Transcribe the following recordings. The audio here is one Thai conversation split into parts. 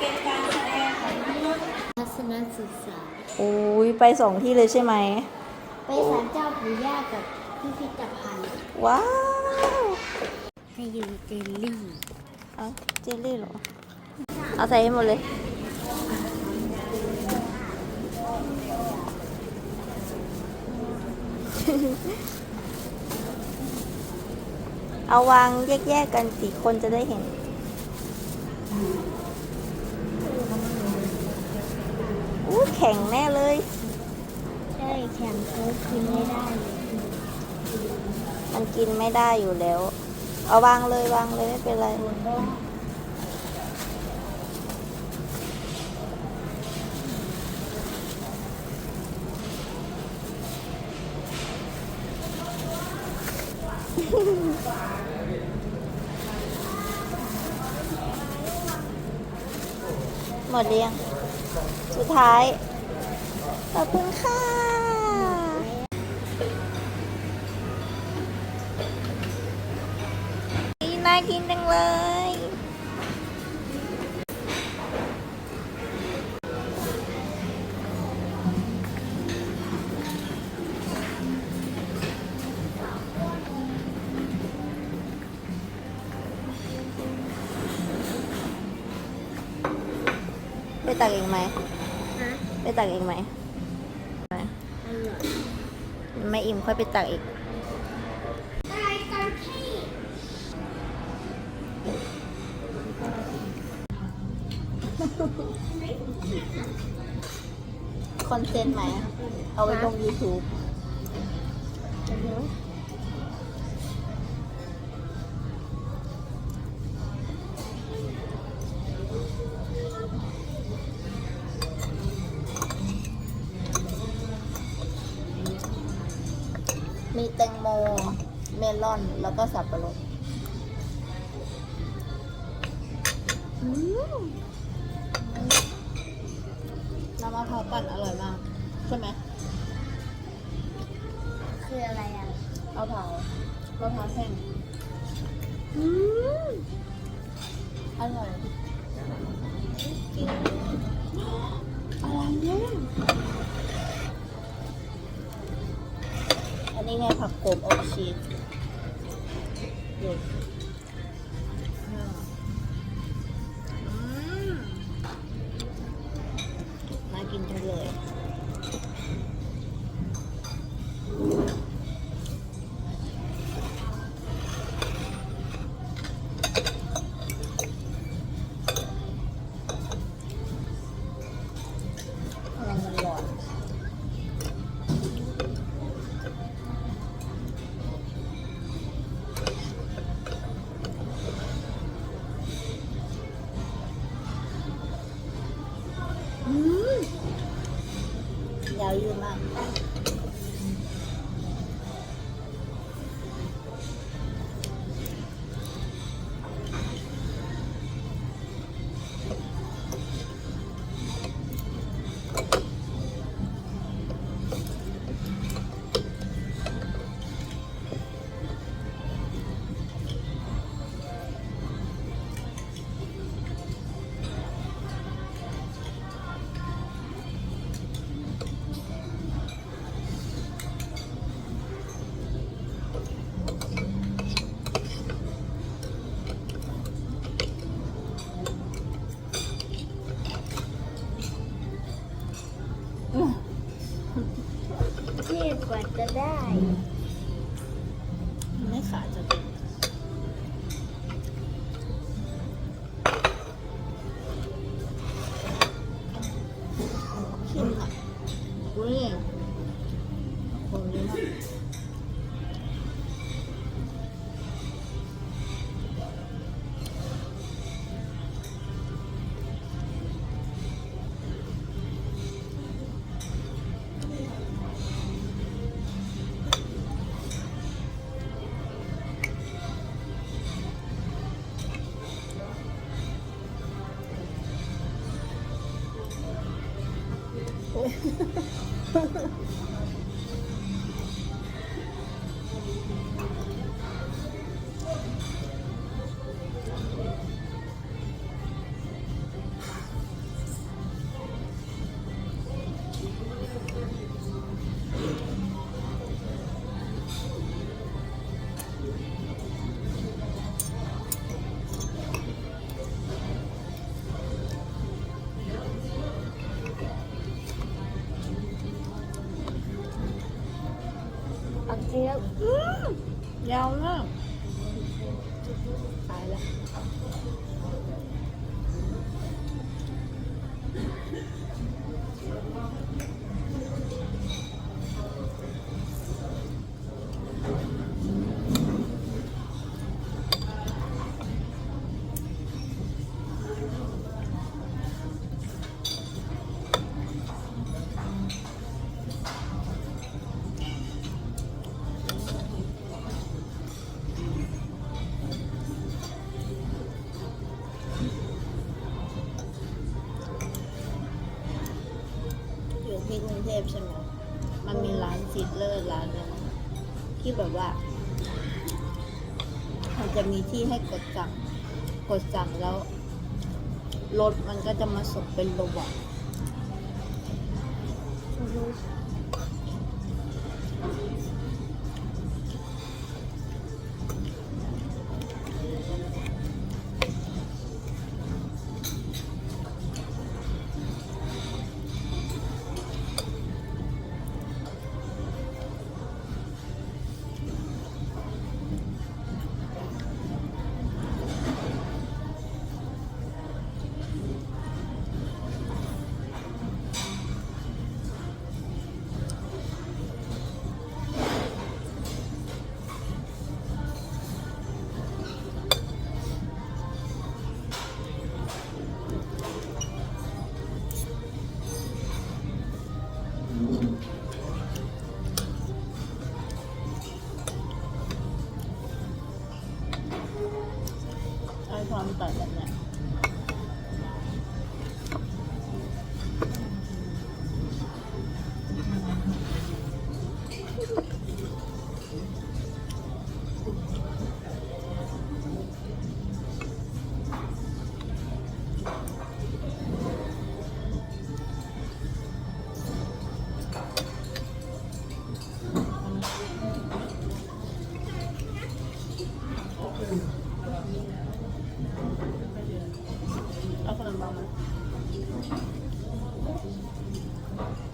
เป็นการแสดงของทัศนศึกษา อุ้ยไปสองที่เลยใช่ไหม ไปศาลเจ้าปู่ย่ากับพิพิธภัณฑ์ว้าวให้ยูเจลลี่เอาเจลลี่เหรอ เอาใส่ให้หมดเลย เอาวางแยกๆกันสี่คนจะได้เห็น แข็งแน่เลย ใช่แข่งโค้กกินไม่ได้เลยมันกินไม่ได้อยู่แล้ว เอาวางเลยวางเลยไม่เป็นไร หมดเรียง สุดท้ายข อบคุณค่ะนี่น่ากินจังเลย ไปตักเองไหมฮะไปตักเองไหมอร่อย ไม่อิ่มค่อยไปตักอีกคอนเทนต์ไหม เอาไว้ลง YouTube อน แล้วก็สับปะรดอืมน้ำมะพร้าวปั่นอร่อยมาก ใช่ไหมคืออะไรอะมะพร้าวมะพร้าวแห้งอืมอร่อยจริงอะไรเนี่ยอันนี้ไงผักโขมอบชีส เยาว ยืดมากที่กว่าจะได้ ハハハハ。าวมากตายแล้ว ที่แบบว่า มันจะมีที่ให้กดสั่งกดสั่งแล้วรถมันก็จะมาส่งเป็นโรบอท Thank you.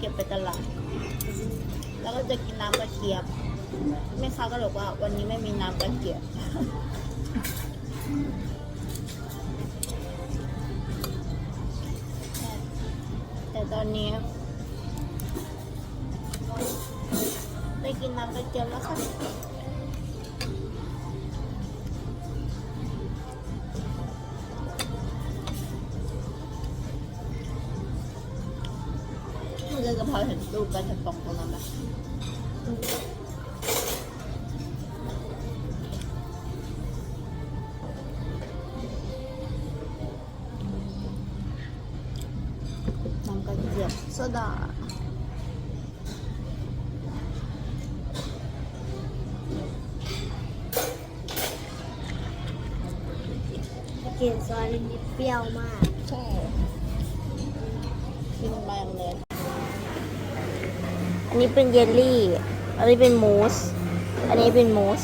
เก็บไปตลาด แล้วก็จะกินน้ำกระเทียมแม่ค้าก็บอกว่าวันนี้ไม่มีน้ำกระเทียมแต่ตอนนี้ได้กินน้ำกระเทียมแล้วค่ะ ราเห็นรูปกันจะตรงตรงนั้นไหมน้ำกระเจี๊ยบโซดากลิ่นซอยนิดๆเปรี้ยวมาก ใช่ อันนี้เป็นเยลลี่ อันนี้เป็นมูส อันนี้เป็นมูส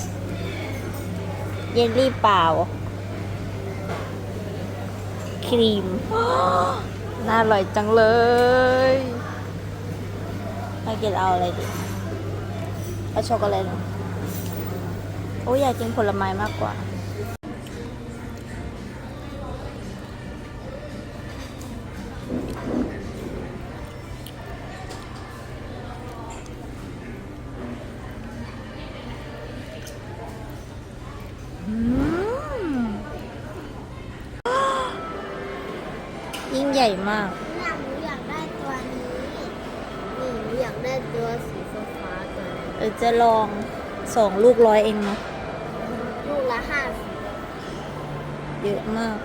เยลลี่เปล่า ครีม น่าอร่อยจังเลยมากินเอาอะไรดี เอาช็อกโกแลตเหรอโอ้ยอยากกินผลไม้มากกว่า ตัวสีฟ้าตัวเออจะลองสองลูกร้อยเองมั้ยลูกละห้าสิเยอะมาก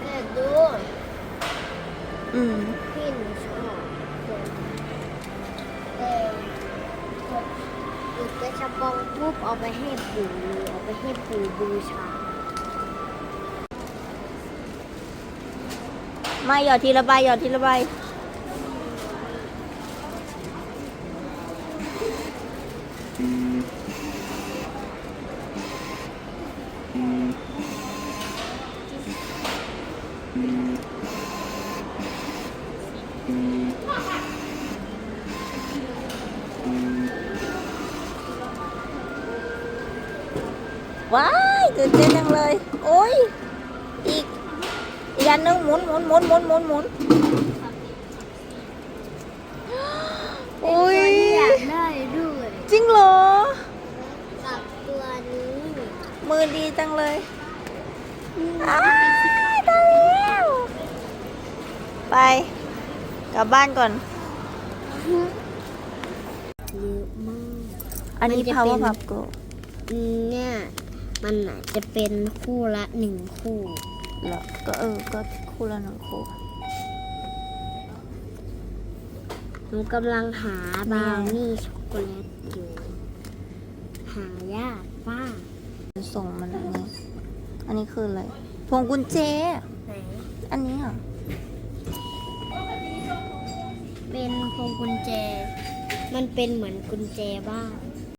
แม่ดูอืม พี่หนูชอบแต่หนูจะชับองพูบเอาไปให้ปู่เอาไปให้ปู่บูชามาหยอดทีละใบหยอดทีละใบ ว้ายตื่นเต้นจังเลย โอ้ย อีก อีกอันหนึงหมุนหมุนหมุนหมุนหมุนหมุนโอ้ยอยากได้ด้วยจริงเหรอกับตัวนี้ มือดีจังเลยอ้ายตายแล้วไป กลับบ้านก่อน เยอะมาก อันนี้ มันจะ power เป็น puff girl อืมเนี่ย มันอาจจะเป็นคู่ละหนึ่งคู่ เหรอก็เออ ก็คู่ละหนึ่งคู่ หนูกำลังหานี่บไงราวนี่ช็อกโกแลตอยู่ หายากมากส่งมันอันนี้ อันนี้คืออะไร พวงกุญแจ ไหนอันนี้เหรอะ เป็น พวงกุญแจ มันเป็นเหมือนกุญแจบ้าน